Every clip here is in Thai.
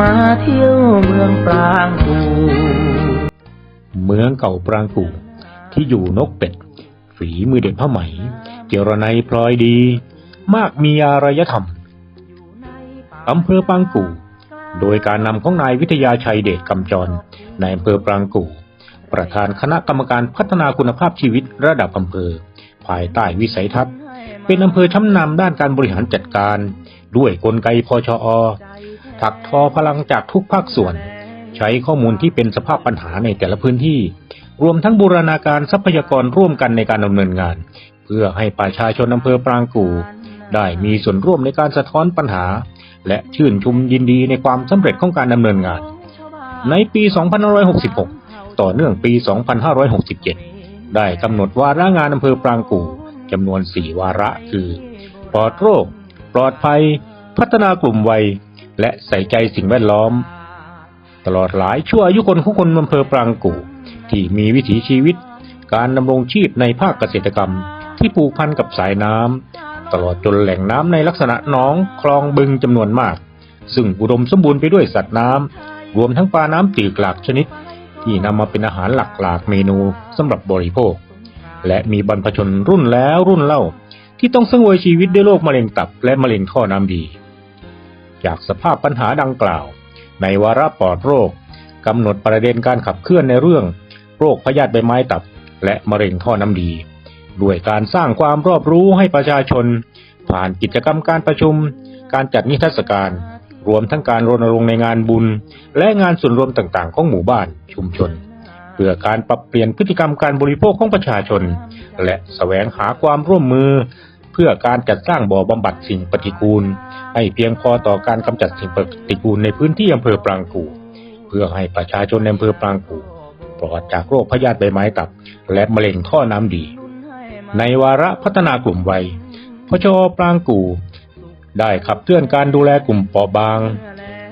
เมือมาเที่ยวเมืองปรางกูเมืองเก่าปรางกูที่อยู่นกเป็ด ฝีมือเด็ดผ้าไหม เจรไนยพลอยดี มากมีอารยธรรมอำเภอปรางกู่ โดยการนำของนายวิทยาชัยเดชกำจรในายอำเภอปรางกู่ ประธานคณะกรรมการพัฒนาคุณภาพชีวิตระดับอำเภอ ภายใต้วิสัยทัศน์ เป็นอำเภอช้ำนำด้านการบริหารจัดการ ด้วยกลไกพชอ ถักทอพลังจากทุกภาคส่วน ใช้ข้อมูลที่เป็นสภาพปัญหาในแต่ละพื้นที่ รวมทั้งบูรณาการทรัพยากรร่วมกันในการดำเนินงาน เพื่อให้ประชาชนอำเภอปรางกู่ได้มีส่วนร่วมในการสะท้อนปัญหา และชื่นชมยินดีในความสำเร็จของการดำเนินงาน ในปี 2566 ต่อเนื่องปี 2567 ได้กำหนดวาระงานอำเภอปรางกู่จำนวน 4 วาระคือ ปลอดโรค ปลอดภัย พัฒนากลุ่มวัย และใส่ใจสิ่งแวดล้อม ตลอดหลายชั่วอายุคนของคนอำเภอปรางกู่ที่มีวิถีชีวิต การดำรงชีพในภาคเกษตรกรรม ที่ผูกพันกับสายน้ำตลอดจนแหล่งน้ำในลักษณะหนองคลองบึงจำนวนมาก ซึ่งอุดมสมบูรณ์ไปด้วยสัตว์น้ำรวมทั้งปลาน้ำจืดหลากชนิด ที่นำมาเป็นอาหารหลักหลากเมนูสำหรับบริโภค และมีบรรพชนรุ่นแล้วรุ่นเล่า ที่ต้องสังเวยชีวิตด้วยโรคมะเร็งตับและมะเร็งท่อน้ำดี จากสภาพปัญหาดังกล่าว ในวาระปลอดโรคกำหนดประเด็นการขับเคลื่อนในเรื่อง โรคพยาธิใบไม้ตับ และมะเร็งท่อน้ำดี ด้วยการสร้างความรอบรู้ให้ประชาชน ผ่านกิจกรรมการประชุม การจัดนิทรรศการ รวมทั้งการรณรงค์ในงานบุญ และงานส่วนรวมต่างๆ ของหมู่บ้านชุมชน เพื่อการปรับเปลี่ยนพฤติกรรมการบริโภคของประชาชน และแสวงหาความร่วมมือ เพื่อการจัดสร้างบ่อบำบัดสิ่งปฏิกูล ให้เพียงพอต่อการกำจัดสิ่งปฏิกูลในพื้นที่อำเภอปรางกูเพื่อให้ประชาชนในอำเภอปรางกูปลอดจากโรคพยาธิใบไม้ตับ และมะเร็งท่อน้ำดี ในวาระพัฒนากลุ่มวัยพชปรางกูได้ขับเคลื่อนการดูแลกลุ่มเปราะบาง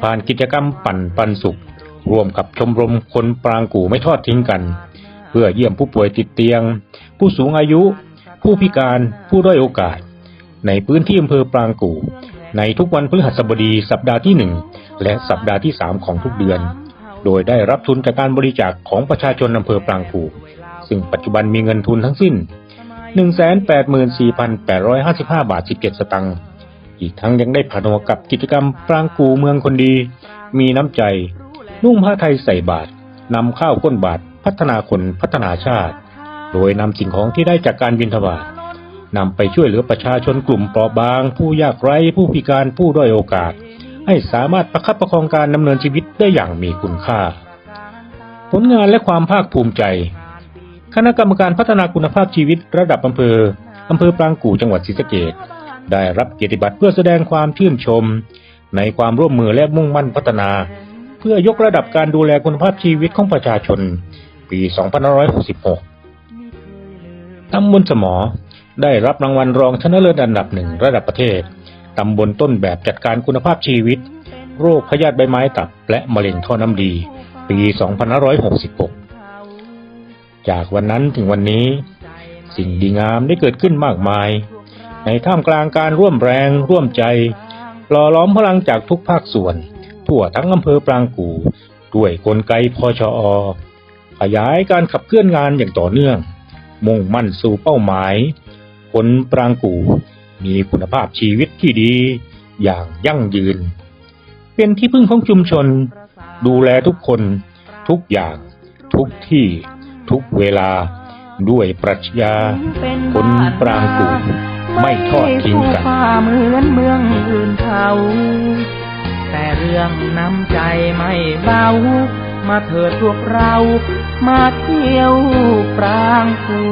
ผ่านกิจกรรมปั่นปันสุข ร่วมกับชมรมคนปรางกูไม่ทอดทิ้งกัน เพื่อเยี่ยมผู้ป่วยติดเตียง ผู้สูงอายุ ผู้พิการผู้ด้อยโอกาส ในพื้นที่อำเภอปรางกู่ ในทุกวันพฤหัสบดีสัปดาห์ที่หนึ่งและสัปดาห์ที่สามของทุกเดือน โดยได้รับทุนจากการบริจาคของประชาชนอำเภอปรางกู่ซึ่งปัจจุบันมีเงินทุนทั้งสิ้น 184,855 บาท 17 สตังค์ อีกทั้งยังได้ผนวกกับกิจกรรมปรางกูเมืองคนดี มีน้ำใจ นุ่งผ้าไทยใส่บาตรนำข้าวก้นบาตรพัฒนาคนพัฒนาชาติ โดยนำสิ่งของที่ได้จากการบิณฑบาต นำไปช่วยเหลือประชาชนกลุ่มเปราะบาง ผู้ยากไร้ผู้พิการผู้ด้อยโอกาส ให้สามารถประคับประคองการดำเนินชีวิตได้อย่างมีคุณค่า ผลงานและความภาคภูมิใจ คณะกรรมการพัฒนาคุณภาพชีวิตระดับอำเภออำเภอปรางกู่จังหวัดศรีสะเกษได้รับเกียรติบัตรเพื่อแสดงความชื่นชม ในความร่วมมือและมุ่งมั่นพัฒนา เพื่อยกระดับการดูแลคุณภาพชีวิตของประชาชน ปี 2566ตำบลสมอ ได้รับรางวัลรองชนะเลิศอันดับหนึ่งระดับประเทศ ตำบลต้นแบบจัดการคุณภาพชีวิต โรคพยาธิใบไม้ตับ และมะเร็งท่อน้ำดี ปี 2566 จากวันนั้นถึงวันนี้ สิ่งดีงามได้เกิดขึ้นมากมาย ในท่ามกลางการร่วมแรงร่วมใจหล่อล้อมพลังจากทุกภาคส่วน ทั่วทั้งอำเภอปรางกู่ด้วยกลไกพชอขยายการขับเคลื่อนงานอย่างต่อเนื่อง มุ่งมั่นสู่เป้าหมาย คนปรางกู่มีคุณภาพชีวิตที่ดีอย่างยั่งยืน เป็นที่พึ่งของชุมชน ดูแลทุกคนทุกอย่าง ทุกที่ ทุกเวลา ด้วยปรัชญาคนปรางกู่ไม่ทอดทิ้งกันเหมือนเมืองอื่นเขาแต่เรื่องน้ำใจไม่เบามาเถิดพวกเรา มาเที่ยวปรางกู